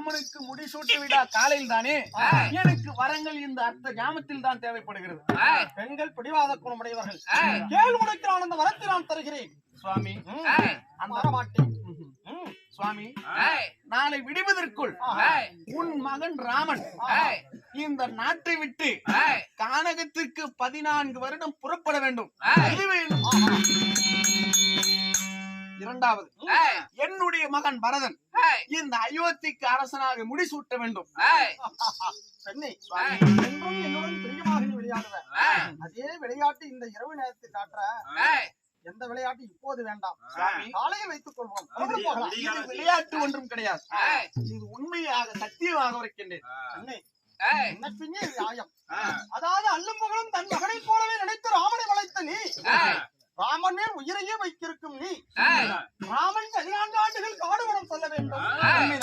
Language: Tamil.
ராமனுக்கு முடிசூட்டு விழா காலையில் தானே? எனக்கு வரங்கள் இந்த அர்த்த ஜாமத்தில் தான் தேவைப்படுகிறது. பெண்கள் பிடிவாத குணமுடையவர்கள். கேள் உடைக்கிறான் அந்த வரத்தை நான் தருகிறேன். சுவாமி. அந்த வரமாட்டேன். சுவாமி நாளை விடுவதற்குள் உன் மகன் ராமன் இந்த நாட்டை விட்டு கானகத்திற்கு பதினான்கு வருடம் புறப்பட வேண்டும். இரண்டாவது. என்னுடைய மகன் பரதன் இந்த அயோத்திக்கு அரசனாக முடிசூட்ட வேண்டும் என்றும் என்னுடன் பிரியமாக அதே விளையாட்டு இந்த இரவு நேரத்தில் காட்டுற எந்த விளையாட்டு இப்போது வேண்டாம். காலையில் வைத்துக் கொள்வோம் விளையாட்டு ஒன்றும் கிடையாது இது உண்மையாக சத்தியமாக இருக்கின்றேன் நியாயம் அதாவது அல்லும் பகலும் தன் மகனைப் போலவே நினைத்து ராமனை வளைத்த நீ ராமன் உயிரையே வைத்திருக்கும் நீ ராமன் பதினான்கு